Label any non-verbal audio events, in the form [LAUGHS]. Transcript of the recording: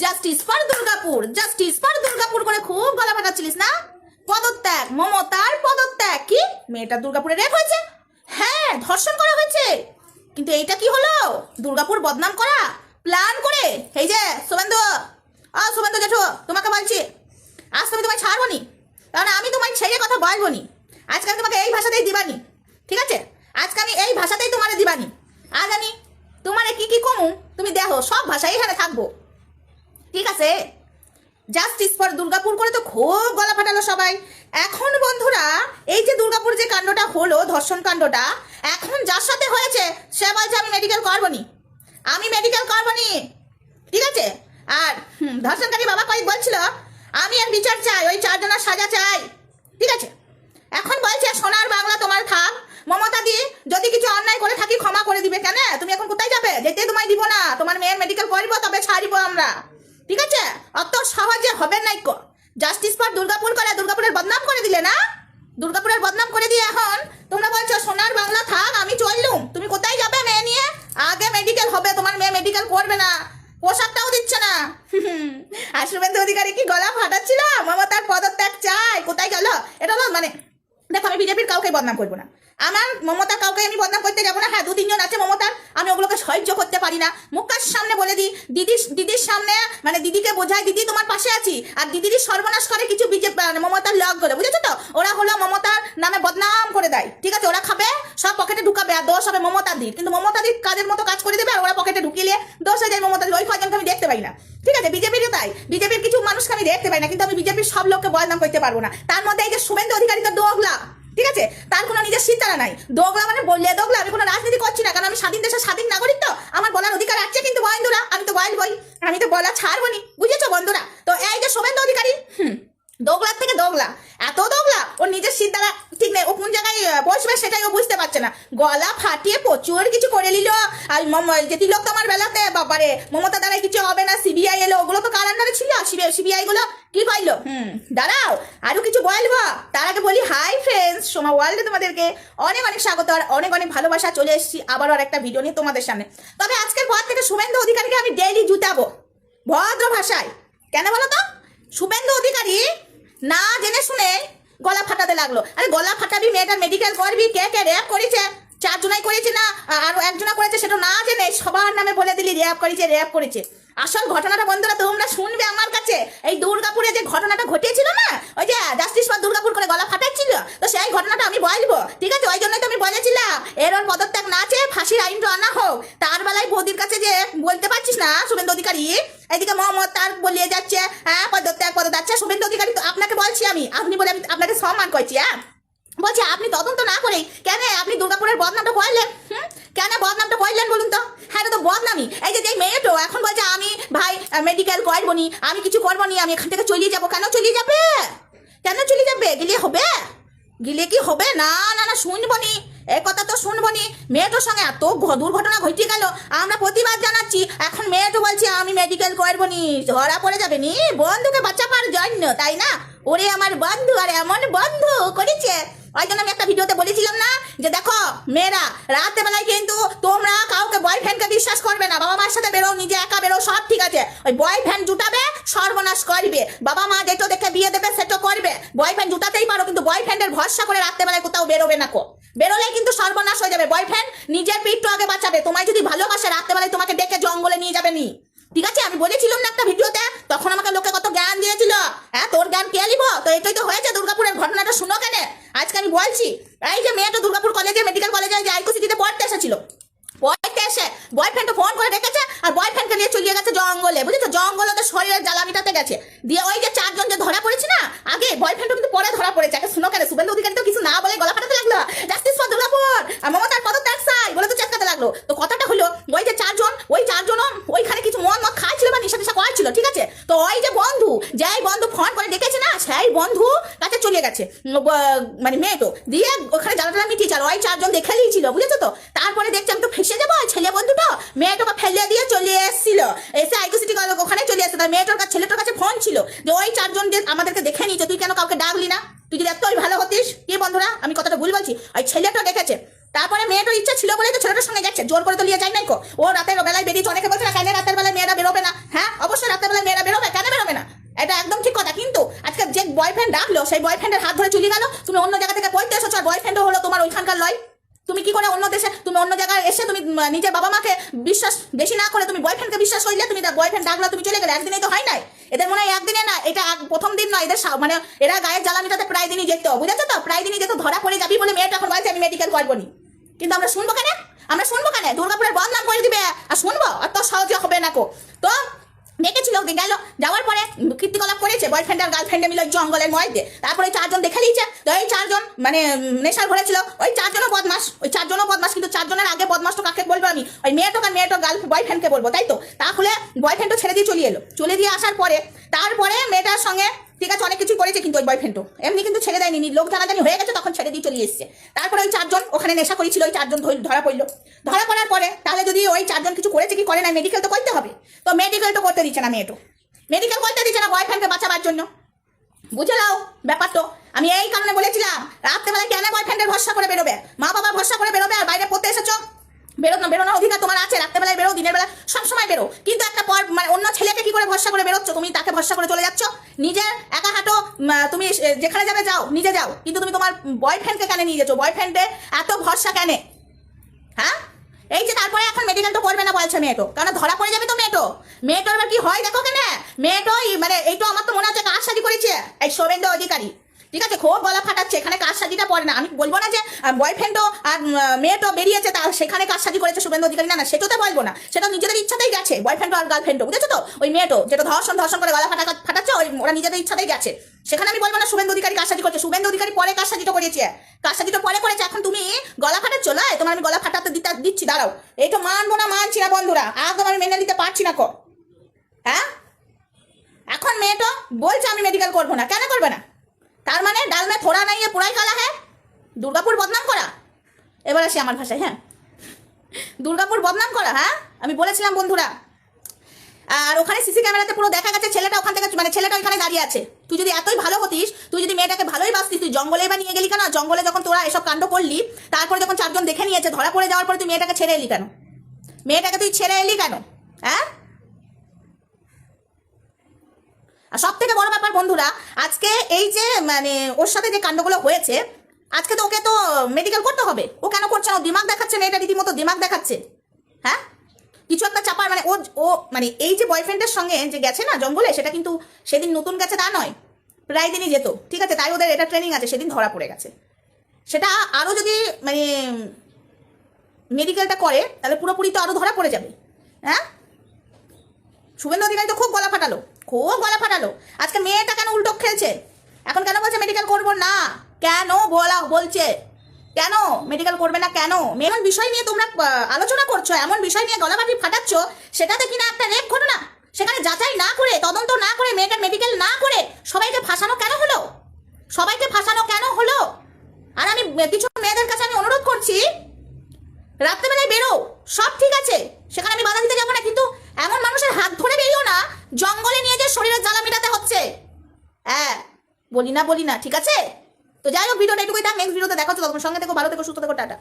Justice for Durgapur justice for Durgapur করে খুব গলা ফাটাচ্ছিলিস না? পদত্যাগ, মমতার পদত্যাগ কি? মেয়েটা দুর্গাপুরে রেপ হয়েছে? হ্যাঁ ধর্ষণ করা হয়েছে। কিন্তু এইটা কি হলো? দুর্গাপুর বদনাম করা? প্ল্যান করে? এই যে, শুভেন্দু। আ শুভেন্দু জেঠু, তোমাকে বলছি, আজ তুমি তোমায় ছাড়বো নি কারণ আমি তোমায় ছেড়ে কথা বলব নি আজকে আমি তোমাকে এই ভাষাতেই দিবানি। ঠিক আছে? আজকে আমি এই ভাষাতেই তোমারে দিবানি। আজ আমি তোমারে কি কি কমু? তুমি দেখো, সব ভাষাই এখানে থাকব। ঠিক আছে? জাস্টিস ফর দুর্গাপুর করে তো খুব গলা ফাটালো সবাই। এখন বন্ধুরা, এই যে দুর্গাপুর যে কাণ্ডটা হলো, ধর্ষণ কাণ্ডটা, এখন যার সাথে হয়েছে, সে বলছে, আমি মেডিকেল করব নি আমি মেডিকেল করব নি ঠিক আছে? আর ধর্ষণকারী বাবা কয়েক বলছিল, আমি আর বিচার চাই, ওই চারজনের সাজা চাই। ঠিক আছে? এখন বলছে, সোনার বাংলা তোমার থাক মমতা দি, যদি কিছু অন্যায় করে থাকি, ক্ষমা করে দিবে। কেন? তুমি এখন কোথায় যাবে? যেতে তোমায় দিব না। তোমার মেয়ের মেডিকেল করব, তবে ছাড়িব আমরা। ঠিক আছে? অত সহজে হবে নাই কো। জাস্টিস ফর দুর্গাপুর করে, দুর্গাপুরের বদনাম করে দিলে না? দুর্গাপুরের বদনাম করে দিয়ে এখন তোমরা বলছো, সোনার বাংলা থাক, আমি চললুম। তুমি কোথায় যাবে মেয়ে নিয়ে? আগে মেডিকেল হবে, তোমার মেয়ে মেডিকেল করবে না। পোশাকটাও দিচ্ছে না। [LAUGHS] আর শুভেন্দু অধিকারী কি গলা ফাটাচ্ছিল? মমতার পদত্যাগ চাই। কোথায় গেল? এটা হলো মানে দেখো, আমি বিজেপির কাউকে বদনাম করব না। আমার মমতা কাউকে আমি বদনাম করতে যাব না। হ্যাঁ দু তিনজন আছে মমতার, আমি ওগুলোকে সহ্য করতে পারি না। মুখার সামনে বলে দিই, দিদির দিদির সামনে মানে দিদিকে বোঝাই দিদি তোমার পাশে আছি। আর দিদির সর্বনাশ করে কিছু বিজেপি মানে মমতার লগ করে, বুঝেছ তো? ওরা হলো মমতার নামে বদনাম করে দেয়। ঠিক আছে, ওরা খাবে, সব পকেটে ঢুকাবে, আর দোষ হবে মমতার দির কিন্তু মমতাদির কাজের মতো কাজ করে দেবে, আর ওরা পকেটে ঢুকিয়ে দোষ হয়ে যায় মমতাদির। ওই কজনকে আমি দেখতে পাই না। ঠিক আছে, বিজেপিরও তাই। বিজেপির কিছু মানুষকে আমি দেখতে পাই না, কিন্তু আমি বিজেপির সব লোককে বদনাম করতে পারব না। তার মধ্যে এই যে শুভেন্দু অধিকারী তো দোগলা। ঠিক আছে? তার কোনো নিজের সিদ্ধারা নাই। দোগলা মানে বললে দোগলা, আমি কোনো রাজনীতি করছি না, কারণ আমি স্বাধীন দেশের স্বাধীন নাগরিক তো। আমার বলার অধিকার আছে কিন্তু বন্ধুরা আমি তো বলবই আমি তো বলা ছাড়বো নি বুঝেছ বন্ধুরা? তো এই যে শুভেন্দু অধিকারী, হুম, দোগলার থেকে দোগলা। এত দোগলা, ওর নিজের সিদ্ধারা ঠিক নেই। ও কোন জায়গায় বসবে সেটাই ও বুঝতে পারছে না। গলা ফাটিয়ে প্রচুর কিছু করে নিল। আর যে তিলক তোমার বেলাতে, বাবারে, মমতা দ্বারা কিছু হবে না সিবিআই এলো, ওগুলো তো কার আন্ডারে ছিল সিবিআই গুলো কি পাইলো হুম। দাঁড়াও আরও কিছু বলব তার আগে বলি হাই ফ্রেন্ডস সোমা ওয়ার্ল্ডে তোমাদেরকে অনেক অনেক স্বাগত আর অনেক অনেক ভালোবাসা। চলে এসেছি আবারও আর একটা ভিডিও নিয়ে তোমাদের সামনে। তবে আজকের পর থেকে শুভেন্দু অধিকারীকে আমি ডেইলি জুতাবো। ভদ্র ভাষায়। কেন বলো তো? শুভেন্দু অধিকারী না জেনে শুনে গলা ফাটাতে লাগল। আরে গলা ফাটাবি মেয়েটার মেডিকেল করবি কে কে র্যাপ করেছে? চারজনাই করেছে না আরও একজনা করেছে সেটা না জেনে সবার নামে বলে দিলি র্যাপ করেছে র্যাপ করেছে। আসল ঘটনাটা বন্ধুরা তোমরা শুনবে আমার কাছে। এই দুর্গাপুরে যে ঘটনাটা ঘটেছিল না, ওই যে জাস্টিস ফর দুর্গাপুর করে গলা ফাটাচ্ছিল, তো সেই ঘটনাটা আমি বলব, ঠিক আছে? ওই জন্যই তো আমি বলেছিলাম এর ওর পদত্যাগ না চেয়ে ফাঁসির আইনটা আনা হোক। তার বেলায় বৌদির কাছে যে বলতে পারছিস না, শুভেন্দু অধিকারী, এদিকে মোহাম্মদ তার বলিয়ে যাচ্ছে হ্যাঁ পদত্যাগ পদত্যাগ। আচ্ছা শুভেন্দু অধিকারী, তো আপনাকে বলছি আমি, আপনি বলে আমি আপনাকে সম্মান করছি হ্যাঁ? বলছি, আপনি তদন্ত না করে কেন আপনি দুর্গাপুরের বদনামটা করলেন? কেন বদনামটা করলেন বলুন তো? হ্যাঁ তো বদনামি এই যে যে মেয়েটো এখন বলছে, আমি ভাই মেডিকেল করব নি আমি কিছু করব নি আমি এখান থেকে চলিয়ে যাব। কেন চলিয়ে যাবে? কেন চলে যাবে? গেলে হবে? গেলে কি হবে? না না না শুনব নি এ কথা তো শুনব নি মেয়েটোর সঙ্গে এত দুর্ঘটনা ঘটে গেল, আমরা প্রতিবাদ জানাচ্ছি। এখন মেয়েটো বলছে, আমি মেডিকেল করব নি ধরা পড়ে যাবে নি। বন্ধুকে বাঁচাবার জন্য, তাই না? ওরে আমার বন্ধু, আর এমন বন্ধু করেছে। ওই জন্য আমি একটা ভিডিওতে বলেছিলাম না যে দেখো মেয়েরা রাতে বেলায় কিন্তু তোমরা কাউকে বয়ফ্রেন্ডকে বিশ্বাস করবে না। বাবা মার সাথে বেরো, নিজে একা বেরো, সব ঠিক আছে। ওই বয়ফ্রেন্ড জুটাবে, সর্বনাশ করবে। বাবা মা যেটা দেখে বিয়ে দেবে, সেটা করবে। বয়ফ্রেন্ড জুটাতেই পারো, কিন্তু বয়ফ্রেন্ডের ভরসা করে রাত্রে বেলায় কোথাও বেরোবে না কো। বেরোলে কিন্তু সর্বনাশ হয়ে যাবে। বয়ফ্রেন্ড নিজের পিঠটা আগে বাঁচাবে। তোমায় যদি ভালোবাসে রাত্রে বেলায় তোমাকে ডেকে জঙ্গলে নিয়ে যাবে নি। ঠিক আছে? আমি বলেছিলাম না একটা ভিডিওতে, তখন আমাকে লোকে কত জ্ঞান দিয়েছিল। হ্যাঁ তোর জ্ঞান কে লিব? তো এটাই তো হয়েছে। দুর্গাপুরের ঘটনাটা শুনো কেন? বলছি, এই যে মেয়েটা দুর্গাপুর কলেজে মেডিকেল কলেজে যে আইকো সিটিতে পড়তে এসেছিল পড়তে এসে বয়ফ্রেন্ডকে ফোন করে ডেকেছে আর বয়ফ্রেন্ডকে নিয়ে চলিয়ে গেছে জঙ্গলে, বুঝেছ? জঙ্গলে তো শরীরের জ্বালা মিটাতে গেছে। দিয়ে ওই যে চারজন যে ধরা পড়েছে না, আগে বয়ফ্রেন্ডও কিন্তু পরে ধরা পড়েছে। আগে শুনো কেন, শুভেন্দু অধিকারী তো কিছু না বলে গলা ফাটাতে লাগল। Justice for Durgapur! আর মমতার পদত্যাগ চাই বলে তো চেষ্টাতে লাগল কথাটা হলো ওই যে চারজন ওই চারজনও ওইখানে কিছু মন মত খাইছিল বা নিশা টিশা করাচ্ছিল ঠিক আছে তো ওই যে বন্ধু যেই বন্ধু ফোন করে ডেকেছে না সেই বন্ধু কাছে চলে গেছে উম, ব- মানে মেয়ে দিয়ে ওখানে জ্বালাটা মিটিয়েছে আর ওই চারজন দেখে নিয়েছিল, বুঝেছ তো? তারপরে দেখছি আমি তো ফেসে যাব ছেলে বন্ধুটা মেয়েটাকে ফেলে দিয়ে চলে এসেছিল। এসে আইকো সিটি ওখানে চলে এসে তার মেয়েটার কাছে, ছেলেটার কাছে ফোন ছিল যে, ওই চারজন আমাদেরকে দেখে নিয়েছে, তুই কেন কাউকে ডাকলি না? তুই যদি এতই ভালো হতিস, কি বন্ধুরা, আমি কথাটা ভুল বলছি? ওই ছেলেটা দেখেছে। তারপরে মেয়েটার ইচ্ছা ছিল বলে তো ছেলেটার সঙ্গে গেছে জোর করে তো নিয়ে যায় নাই কো? ও রাতের বেলায় বেরিয়েছে, অনেকে বলছে না, কেন রাতের বেলায় মেয়েরা বেরোবে না? হ্যাঁ অবশ্যই রাতের বেলায় মেয়েরা সেই বয়ফ্রেন্ডের হাত ধরে চলে গেল? তুমি অন্য জায়গা থেকে পড়তে এসেছ আর বয়ফ্রেন্ডও হলো তোমার ওইখানকার লয়। তুমি কি করে অন্য দেশে তুমি অন্য জায়গায় এসে তুমি নিজের বাবা মাকে বিশ্বাস বেশি না করে তুমি বয়ফ্রেন্ডকে বিশ্বাস করলে তুমি বয়ফ্রেন্ড ডাকলো তুমি চলে গেলে? একদিনে তো হয় নাই। এদের মনে হয় একদিনে না, এটা প্রথম দিন নয়। এদের মানে এরা গায়ের জ্বালানিটাতে প্রায় দিনই যেত। বুঝেছ তো? প্রায় দিনই যেত। ধরা পড়ে যাবি বলে মেয়েটা এখন বলছে, আমি মেডিকেল করব নি। কিন্তু আমরা শুনব কেন? আমরা শুনব কেন? দুর্গাপুরের বদনাম করে দিবে। আর শুনব? আর তো সহজে হবে না কো। তো দেখেছিল গেল। যাওয়ার পরে কীর্তিকলাপ করেছে বয়ফ্রেন্ড আর গার্লফ্রেন্ডে মিলে জঙ্গলের মধ্যে তারপরে চারজন দেখে নিয়েছে, তো এই চারজন মানে নেশার ঘরে ছিল। ওই চারজনও বদমাস, ওই চারজনও বদমাস, কিন্তু চারজনের আগে বদমাস তো কাকে বলব আমি? ওই মেয়েটোকে আর মেয়েটো গার্ল বয়ফ্রেন্ডকে বলব, তাই তো? তাহলে বয়ফ্রেন্ডও ছেড়ে দিয়ে চলে এলো। চলে দিয়ে আসার পরে তারপরে মেয়েটার সঙ্গে, ঠিক আছে, অনেক কিছু করেছে কিন্তু ওই বয়ফ্রেন্ডও এমনি কিন্তু ছেড়ে দেয়নি লোক জানাজানি হয়ে গেছে, তখন ছেড়ে দিয়ে চলে এসেছে। তারপরে ওই চারজন, ওখানে নেশা করেছিল, ওই চারজন ধরা পড়ল। ধরা পড়ার পরে, তাহলে যদি ওই চারজন কিছু করেছে কি করে না মেডিকেল তো করতে হবে। তো মেডিকেল তো করতে দিচ্ছে না মেয়েটো মেডিকেল করতে দিচ্ছে না বয়ফ্রেন্ডকে বাঁচাবার জন্য। বুঝে নাও ব্যাপার তো। আমি এই কারণে বলেছিলাম, রাত্রেবেলায় কেন বয়ফ্রেন্ডের ভরসা করে বেরোবে? মা বাবার ভরসা করে বেরোবে আর বাইরে পড়তে এসেছ? বেরো না, অধিকার তোমার আছে, রাত্রেবেলায় বেরো, দিনের বেলা সবসময় বেরো। কিন্তু একটা পর মানে অন্য ছেলেকে কি করে ভরসা করে বেরোচ্ছ? তুমি তাকে ভরসা করে চলে যাচ্ছ? নিজের একা হাঁটো তুমি যেখানে যাবে যাও, নিজে যাও। কিন্তু তুমি তোমার বয়ফ্রেন্ডকে কেন নিয়ে যাচ্ছ বয়ফ্রেন্ডে এত ভরসা কেন? হ্যাঁ? এই যে তারপরে এখন মেডিকেল তো করবে না বলছে মেয়েটো। কারণ ধরা পড়ে যাবে তো মেয়েটো? মেয়েটোর এবার কি হয়? দেখো কেন মেয়েটো মানে এইটো আমার তো মনে হচ্ছে কাজ সাজি করেছে? এই শুভেন্দু অধিকারী। ঠিক আছে, খুব গলা ফাটাচ্ছে, এখানে কাজ সাজিটা পড়ে না? আমি বলব না যে বয়ফ্রেন্ডও আর মেয়েটো বেরিয়েছে, তা সেখানে কাজ সাজি করেছে শুভেন্দু অধিকারী? না না, সেটা তো বলব না। সেটা নিজেদের ইচ্ছাতেই গেছে বয়ফ্রেন্ড আর গার্লফ্রেন্ডও বুঝেছ তো? ওই মেয়েটো যেটা ধর্ষণ ধর্ষণ করে গলা ফাটা ফাটাচ্ছে, ওই ওরা নিজেদের ইচ্ছাতেই গেছে। সেখানে আমি বলব না শুভেন্দু অধিকারী কাজ সাজি করছে, শুভেন্দু অধিকারী পরে কাজ সাজিটা করেছে? কাজ সাজিটা পরে করেছে? এখন তুমি গলা ফাটাচ্ছ, না? তোমার আমি গলা ফাটাতে দিতে, দিচ্ছি, দাঁড়াও। এই তো মানবো না, মানছি না, বন্ধুরা। একদম আমি মেনে নিতে পারছি না কো। হ্যাঁ? এখন মেয়েটা বলছে আমি মেডিকেল করব না। কেন করবে না? তার মানে ডাল মে থোড়া নাই পুরাই কালা হ্যাঁ দুর্গাপুর বদনাম করা? এবার আসি আমার ভাষায় হ্যাঁ? দুর্গাপুর বদনাম করা হ্যাঁ? আমি বলেছিলাম বন্ধুরা। আর ওখানে সিসি ক্যামেরাতে পুরো দেখা গেছে, ছেলেটা ওখান থেকে মানে ছেলেটা ওখানে দাঁড়িয়ে আছে। তুই যদি এতই ভালো হতিস, তুই যদি মেয়েটাকে ভালোই বাসতিস, তুই জঙ্গলে বা নিয়ে গেলি কেন? জঙ্গলে যখন তোরা এসব কাণ্ড করলি, তারপরে যখন চারজন দেখে নিয়েছে, ধরা পড়ে যাওয়ার পরে তুই মেয়েটাকে ছেড়ে এলি কেন? মেয়েটাকে তুই ছেড়ে এলি কেন? হ্যাঁ? আর সব থেকে বড় ব্যাপার বন্ধুরা, আজকে এই যে মানে ওর সাথে যে কাণ্ডগুলো হয়েছে, আজকে তো ওকে তো মেডিকেল করতে হবে। ও কেন করছে না? ও দিমাগ দেখাচ্ছে মেয়েটা রীতিমতো দিমাগ দেখাচ্ছে। হ্যাঁ? কিছু একটা চাপার মানে ও ও মানে এই যে বয়ফ্রেন্ডের সঙ্গে যে গেছে না জঙ্গলে, সেটা কিন্তু সেদিন নতুন গেছে তা নয়। প্রায় দিনই যেত, ঠিক আছে? তাই ওদের এটা ট্রেনিং আছে, সেদিন ধরা পড়ে গেছে। সেটা আরও যদি মানে মেডিকেলটা করে, তাহলে পুরোপুরি তো আরও ধরা পড়ে যাবে। হ্যাঁ? শুভেন্দু অধিকারী তো খুব গলা ফাটালো। খুব গলা ফাটালো। আজকে মেয়েটা কেন উল্টো খেলছে? এখন কেন বলছে মেডিকেল করব? না। কেন বলা বলছে? কেন? মেডিকেল করবে না কেন? এমন বিষয় নিয়ে তোমরা আলোচনা করছ, এমন বিষয় নিয়ে গলা গলাবাটি ফাটাচ্ছ, সেটাতে কিনা একটা রেপ ঘটনা? সেখানে যাচাই না করে, তদন্ত না করে, মেয়েটার মেডিকেল না করে সবাইকে ফাঁসানো কেন হলো? সবাইকে ফাঁসানো কেন হলো? আর আমি কিছু মেয়েদের কাছে আমি অনুরোধ করছি, রাত্রেবেলায় বেরো, সব ঠিক আছে। সেখানে আমি বাধা দিতে যাব না, কিন্তু এমন মানুষের হাত ধরে বেরিও না, জঙ্গলে শরীরের জ্বালা মেটাতে হচ্ছে। হ্যাঁ বলি না বলি না, ঠিক আছে? তো যাই হোক ভিডিওটা একটু থাক নেক্সট ভিডিওতে দেখা হচ্ছে। সঙ্গে থেকো, ভালো থেকো, সুস্থ থেকো, টাটা।